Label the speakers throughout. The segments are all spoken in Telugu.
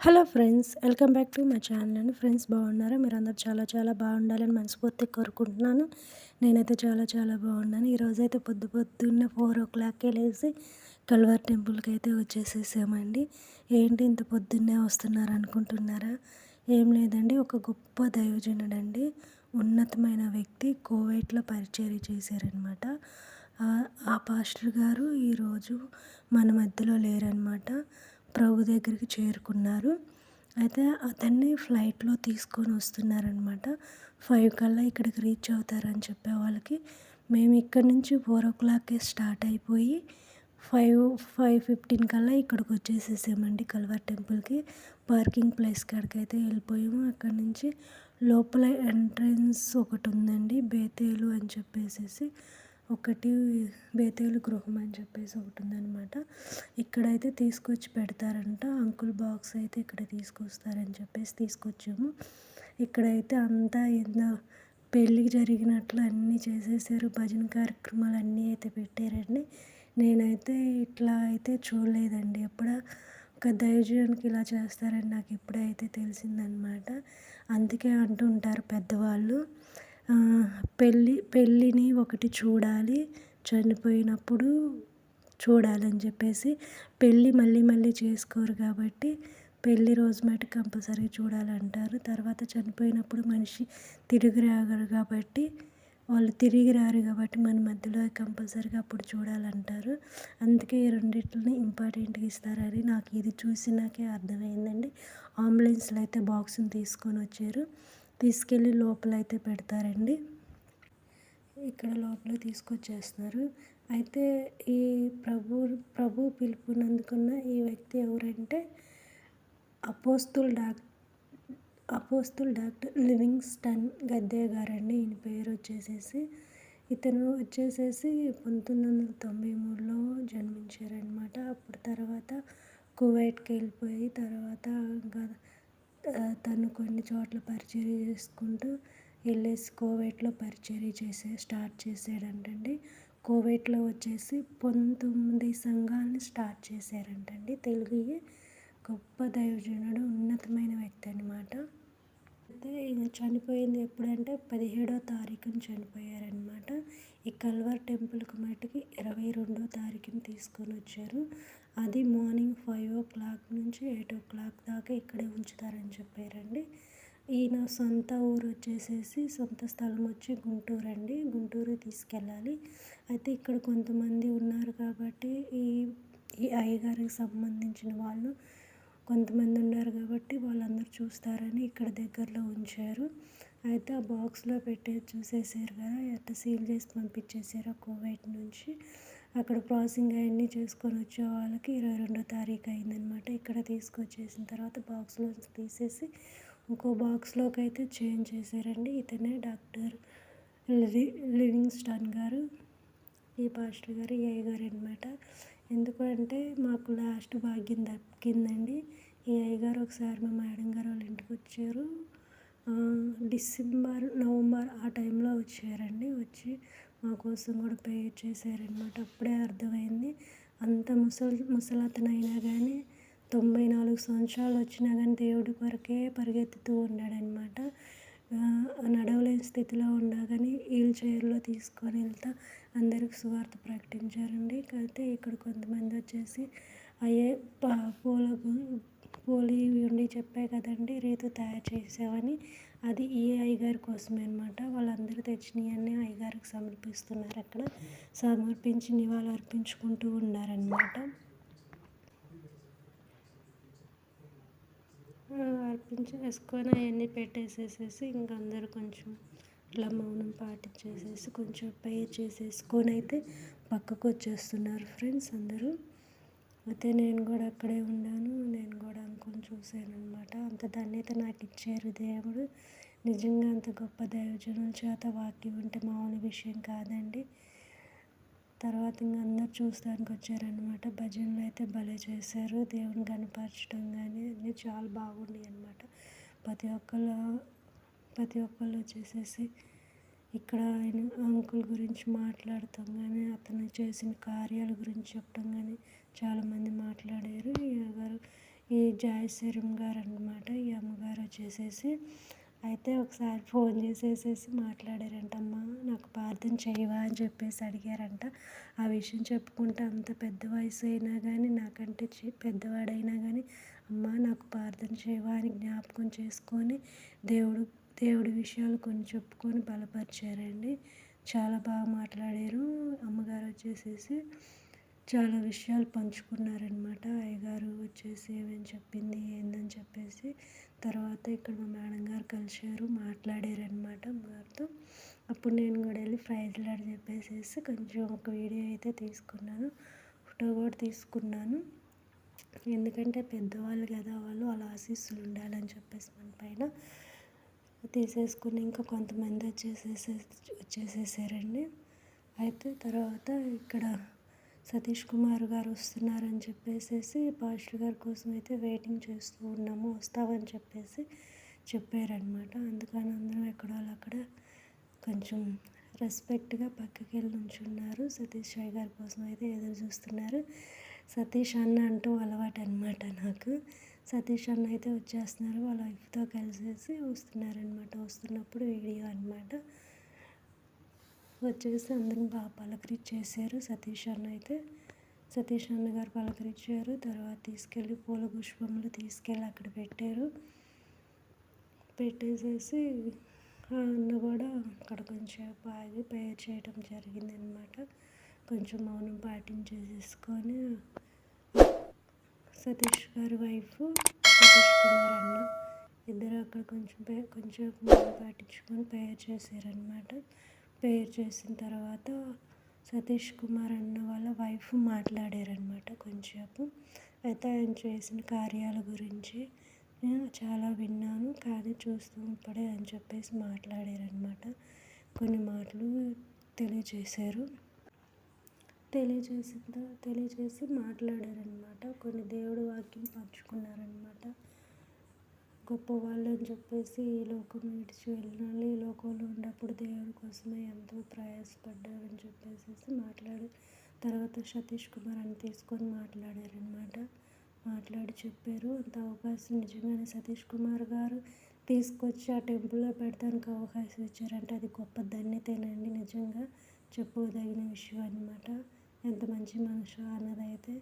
Speaker 1: Hello friends welcome back to my channel అండి. ఫ్రెండ్స్ బాగున్నారా? మీరు అందరు చాలా చాలా బాగుండాలని మనస్ఫూర్తి కోరుకుంటున్నాను. నేనైతే చాలా చాలా బాగున్నాను. ఈరోజు అయితే పొద్దు పొద్దున్న ఫోర్ ఓ క్లాక్కి లేచి కల్వర్ టెంపుల్కి అయితే వచ్చేసేసామండి. ఏంటి ఇంత పొద్దున్నే వస్తున్నారు అనుకుంటున్నారా ఏం లేదండి ఒక గొప్ప దైవజనుడండి ఉన్నతమైన వ్యక్తి కోవైట్లో పరిచయం చేశారనమాట. ఆ పాస్టర్ గారు ఈరోజు మన మధ్యలో లేరనమాట. ప్రభు దగ్గరికి చేరుకున్నారు. అయితే అతన్ని ఫ్లైట్లో తీసుకొని వస్తున్నారనమాట ఫైవ్ కల్లా ఇక్కడికి రీచ్ అవుతారని చెప్పే వాళ్ళకి మేము ఇక్కడ నుంచి ఫోర్ ఓ క్లాక్కే స్టార్ట్ అయిపోయి ఫైవ్ ఫైవ్ ఫిఫ్టీన్ కల్లా ఇక్కడికి వచ్చేసేసామండి కల్వర్ టెంపుల్కి. పార్కింగ్ ప్లేస్ కాడికి అయితే వెళ్ళిపోయాము. అక్కడ నుంచి లోపల ఎంట్రన్స్ ఒకటి ఉందండి బేతేలు అని చెప్పేసి ఒకటి బేతేలు గృహం అని చెప్పేసి ఒకటి ఉందనమాట ఇక్కడైతే తీసుకొచ్చి పెడతారంట. అంకుల్ బాక్స్ అయితే ఇక్కడ తీసుకొస్తారని చెప్పేసి తీసుకొచ్చాము. ఇక్కడైతే అంతా ఏందో పెళ్ళి జరిగినట్లు అన్నీ చేసేసారు. భజన కార్యక్రమాలు అన్నీ అయితే పెట్టారండి. నేనైతే ఇట్లా అయితే చూడలేదండి. ఎప్పుడ ఒక దైవజనానికి ఇలా చేస్తారని నాకు ఇప్పుడైతే తెలిసిందనమాట అందుకే అంటుంటారు పెద్దవాళ్ళు. పెళ్ళి పెళ్ళిని ఒకటి చూడాలి. చనిపోయినప్పుడు చూడాలని చెప్పేసి పెళ్ళి మళ్ళీ మళ్ళీ చేసుకోరు కాబట్టి పెళ్ళి రోజు మటు కంపల్సరీ చూడాలంటారు. తర్వాత చనిపోయినప్పుడు మనిషి తిరిగి రాగరు కాబట్టి వాళ్ళు తిరిగి రారు కాబట్టి మన మధ్యలో కంపల్సరీగా అప్పుడు చూడాలంటారు. అందుకే ఈ రెండింటిని ఇంపార్టెంట్గా ఇస్తారని నాకు ఇది చూసి నాకే అర్థమైందండి. అంబులెన్స్లో అయితే బాక్స్ని తీసుకొని వచ్చారు. తీసుకెళ్ళి లోపల అయితే పెడతారండి. ఇక్కడ లోపల తీసుకొచ్చేస్తున్నారు. అయితే ఈ ప్రభు ప్రభు పిలుపునందుకున్న ఈ వ్యక్తి ఎవరంటే apostle doc apostle doctor Livingston Gadde గారండి. ఈయన పేరు వచ్చేసేసి ఇతను వచ్చేసేసి పంతొమ్మిది వందల తొంభై మూడులో జన్మించారనమాట అప్పుడు తర్వాత కువైట్కి వెళ్ళిపోయి తర్వాత ఇంకా తను కొన్ని చోట్ల పరిచర్య చేసుకుంటూ వెళ్ళేసి కోవిడ్లో పరిచర్య చేసే స్టార్ట్ చేసాడంటండి. కోవిడ్లో వచ్చేసి పంతొమ్మిది సంఘాలని స్టార్ట్ చేశారంటండి. తెలుగు గొప్ప దైవజనుడు ఉన్నతమైన వ్యక్తి అనమాట ఈయన చనిపోయింది ఎప్పుడంటే పదిహేడో తారీఖున చనిపోయారనమాట ఈ కల్వర్ టెంపుల్కి మటుకి ఇరవై రెండో తారీఖున తీసుకొని వచ్చారు. అది మార్నింగ్ ఫైవ్ ఓ క్లాక్ నుంచి ఎయిట్ ఓ క్లాక్ దాకా ఇక్కడే ఉంచుతారని చెప్పారండి. ఈయన సొంత ఊరు వచ్చేసేసి సొంత స్థలం వచ్చి గుంటూరు అండి. గుంటూరు తీసుకెళ్ళాలి. అయితే ఇక్కడ కొంతమంది ఉన్నారు కాబట్టి ఈ ఈ అయ్యగారికి సంబంధించిన వాళ్ళు కొంతమంది ఉన్నారు కాబట్టి వాళ్ళందరూ చూస్తారని ఇక్కడ దగ్గరలో ఉంచారు. అయితే ఆ బాక్స్లో పెట్టి చూసేసారు కదా ఎట్లా సీల్ చేసి పంపించేసారు కోవైట్ నుంచి. అక్కడ ప్రాసెసింగ్ అవన్నీ చేసుకొని వచ్చే వాళ్ళకి ఇరవై రెండో తారీఖు అయిందనమాట ఇక్కడ తీసుకొచ్చేసిన తర్వాత బాక్స్లో తీసేసి ఇంకో బాక్స్లోకి అయితే చేంజ్ చేశారండి. ఇతనే డాక్టర్ లి లివింగ్స్టన్ గారు ఈ పాస్టర్ గారు ఏ గారు అనమాట ఎందుకంటే మాకు లాస్ట్ భాగ్యం దక్కిందండి. ఈ అయ్యగారు ఒకసారి మా మేడం గారు వాళ్ళ ఇంటికి వచ్చారు. డిసెంబర్ నవంబర్ ఆ టైంలో వచ్చారండి. వచ్చి మా కోసం కూడా పే చేశారనమాట అప్పుడే అర్థమైంది. అంత ముసలి ముసలతనైనా కానీ తొంభై నాలుగు సంవత్సరాలు వచ్చినా కానీ దేవుడి కొరకే పరిగెత్తుతూ ఉన్నాడనమాట నడవలేని స్థితిలో ఉండగానే వీల్ చైర్లో తీసుకొని వెళ్తా. అందరికి సువార్త ప్రకటించారండి. అయితే ఇక్కడ కొంతమంది వచ్చేసి అయ్యే పూల పూలు ఉండి చెప్పే కదండి రీతు తయారు చేసామని అది ఈ అయ్యగారి కోసమే అనమాట వాళ్ళందరూ తెచ్చినవన్నీ అయ్యగారికి సమర్పిస్తున్నారు అక్కడ. సమర్పించి నివాళులు అర్పించుకుంటూ ఉన్నారనమాట కొంచెం వేసుకొని అవన్నీ పెట్టేసేసేసి ఇంక అందరూ కొంచెం ఇట్లా మౌనం పాటించేసేసి కొంచెం ప్రేయర్ చేసేసుకొని అయితే పక్కకు వచ్చేస్తున్నారు ఫ్రెండ్స్ అందరూ. అయితే నేను కూడా అక్కడే ఉన్నాను. నేను కూడా అనుకొని చూశాను అనమాట అంత ధన్యత నాకు ఇచ్చారు దేవుడు. నిజంగా అంత గొప్ప దైవజనం చేత వాక్యం ఉంటే మామూలు విషయం కాదండి. తర్వాత ఇంక అందరు చూస్తానికి వచ్చారనమాట భజనలు అయితే భలే చేశారు. దేవుని కనపరచడం కానీ అన్నీ చాలా బాగున్నాయి అనమాట ప్రతి ఒక్కళ్ళు ప్రతి ఒక్కళ్ళు వచ్చేసేసి ఇక్కడ ఆయన అంకుల్ గురించి మాట్లాడతాం కానీ అతను చేసిన కార్యాల గురించి చెప్పడం కానీ చాలామంది మాట్లాడారు. ఈ గారు ఈ జాయశ్వరం గారు అనమాట ఈ అమ్మగారు వచ్చేసేసి అయితే ఒకసారి ఫోన్ చేసేసేసి మాట్లాడారంటమ్మా నాకు ప్రార్థన చేయవా అని చెప్పేసి అడిగారంట. ఆ విషయం చెప్పుకుంటే అంత పెద్ద వయసు అయినా కానీ నాకంటే పెద్దవాడైనా కానీ అమ్మ నాకు ప్రార్థన చేయవా అని జ్ఞాపకం చేసుకొని దేవుడు దేవుడి విషయాలు కొన్ని చెప్పుకొని బలపరిచారండి. చాలా బాగా మాట్లాడారు. అమ్మగారు వచ్చేసేసి చాలా విషయాలు పంచుకున్నారనమాట అయ్యగారు వచ్చేసి ఏమేమి చెప్పింది ఏందని చెప్పేసి తర్వాత ఇక్కడ మా మేడం గారు కలిశారు మాట్లాడారనమాట మాతో. అప్పుడు నేను కూడా వెళ్ళి ప్రైజ్లు అని చెప్పేసేసి కొంచెం ఒక వీడియో అయితే తీసుకున్నాను ఫోటో కూడా తీసుకున్నాను. ఎందుకంటే పెద్దవాళ్ళు కదా వాళ్ళు అలా ఆశీస్సులు ఉండాలని చెప్పేసి మన పైన తీసేసుకుని ఇంకా కొంతమంది వచ్చేసేసి వచ్చేసేసారండి. అయితే తర్వాత ఇక్కడ సతీష్ కుమార్ గారు వస్తున్నారని చెప్పేసి పాస్టర్ గారి కోసం అయితే వెయిటింగ్ చేస్తూ ఉన్నాము వస్తావని చెప్పేసి చెప్పారనమాట అందుకని అందరం ఎక్కడో అక్కడ కొంచెం రెస్పెక్ట్గా పక్కకి వెళ్ళి నుంచున్నారు. సతీష్ రాయ్ గారి కోసం అయితే ఎదురు చూస్తున్నారు. సతీష్ అన్న అంటూ అలవాటు అనమాట నాకు. సతీష్ అన్న అయితే వచ్చేస్తున్నారు వాళ్ళ వైఫ్తో కలిసేసి వస్తున్నారనమాట వస్తున్నప్పుడు వీడియో అనమాట వచ్చేసి అందరిని బాగా పలకరించేసారు సతీష్ అన్న అయితే సతీష్ అన్న గారు పలకరించారు. తర్వాత తీసుకెళ్ళి పూల పుష్పములు తీసుకెళ్ళి అక్కడ పెట్టారు. పెట్టేసేసి అన్న కూడా అక్కడ కొంచెం ఆగి ప్రేయర్ చేయడం జరిగింది అనమాట కొంచెం మౌనం పాటించేసేసుకొని సతీష్ గారి వైఫ్ సతీష్ కుమార్ అన్న ఇద్దరు అక్కడ కొంచెం కొంచెం మౌనం పాటించుకొని ప్రేయర్ చేశారనమాట ప్రేయర్ చేసిన తర్వాత సతీష్ కుమార్ అన్న వాళ్ళ వైఫ్ మాట్లాడారనమాట కొంచెంసేపు. అయితే ఆయన చేసిన కార్యాల గురించి నేను చాలా విన్నాను కానీ చూస్తూ ఇప్పుడే అని చెప్పేసి మాట్లాడారనమాట కొన్ని మాటలు తెలియజేశారు. తెలియజేసిన తెలియజేసి మాట్లాడారనమాట కొన్ని దేవుడు వాక్యం పంచుకున్నారనమాట గొప్పవాళ్ళు అని చెప్పేసి ఈ లోకం విడిచి వెళ్ళినాళ్ళు ఈ లోకంలో ఉన్నప్పుడు దేవుడి కోసమే ఎంతో ప్రయాసపడ్డారని చెప్పేసి మాట్లాడి తర్వాత సతీష్ కుమార్ అని తీసుకొని మాట్లాడారనమాట మాట్లాడి చెప్పారు. అంత అవకాశం నిజంగానే సతీష్ కుమార్ గారు తీసుకొచ్చి ఆ టెంపుల్లో పెడతానికి అవకాశం ఇచ్చారంటే అది గొప్ప ధన్యతేనండి నిజంగా చెప్పుకోదగిన విషయం అనమాట ఎంత మంచి మనిషి అన్నదైతే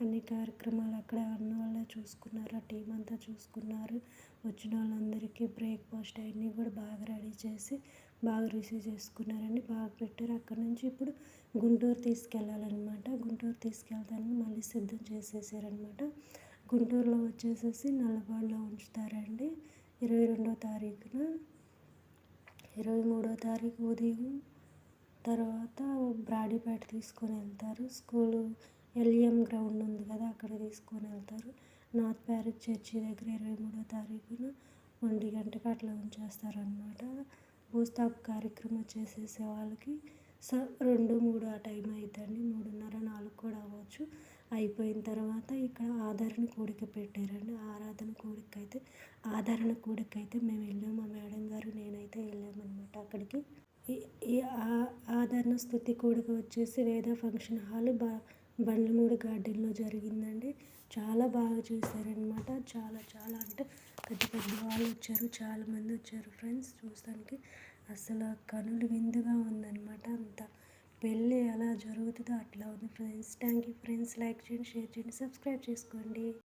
Speaker 1: అన్ని కార్యక్రమాలు అక్కడ అన్న వాళ్ళే చూసుకున్నారు. ఆ టీం అంతా చూసుకున్నారు. వచ్చిన వాళ్ళందరికీ బ్రేక్ఫాస్ట్ అవన్నీ కూడా బాగా రెడీ చేసి బాగా రిసీవ్ చేసుకున్నారండి బాగా పెట్టారు. అక్కడ నుంచి ఇప్పుడు గుంటూరు తీసుకెళ్ళాలన్నమాట గుంటూరు తీసుకెళ్తాను మళ్ళీ సిద్ధం చేసేసారనమాట గుంటూరులో వచ్చేసేసి నల్లబాడులో ఉంచుతారండి. ఇరవై రెండో తారీఖున. ఇరవై మూడో తారీఖు ఉదయం తర్వాత బ్రాడీపేట తీసుకొని వెళ్తారు. స్కూలు ఎల్ఈఎం గ్రౌండ్ ఉంది కదా అక్కడ తీసుకొని వెళ్తారు. నార్త్ ప్యారిస్ చర్చి దగ్గర ఇరవై మూడో తారీఖున ఒంటి గంటకి అట్లా ఉంచేస్తారనమాట భూస్థాప్ కార్యక్రమం చేసేసే వాళ్ళకి స రెండు మూడు ఆ టైం అవుతుంది మూడున్నర నాలుగు కూడా అవ్వచ్చు. అయిపోయిన తర్వాత ఇక్కడ ఆదరణ కూడిక పెట్టారండి. ఆరాధన కూడిక అయితే ఆదరణ కూడిక అయితే మేము వెళ్ళాము. మా మేడం గారు నేనైతే వెళ్ళామన్నమాట అక్కడికి. ఈ ఆదరణ స్థుతి కూడిక వచ్చేసి వేద ఫంక్షన్ హాల్ బా బండ్లమూడి గార్డెన్లో జరిగిందండి. చాలా బాగా చేశారనమాట చాలా చాలా అంటే పెద్ద పెద్ద వాళ్ళు వచ్చారు చాలామంది వచ్చారు ఫ్రెండ్స్ చూస్తానికి. అసలు కనులు విందుగా ఉందన్నమాట. అంత పెళ్ళి ఎలా జరుగుతుందో అట్లా ఉంది. Friends thank you friends. Like చేయండి షేర్ చేయండి సబ్స్క్రైబ్ చేసుకోండి.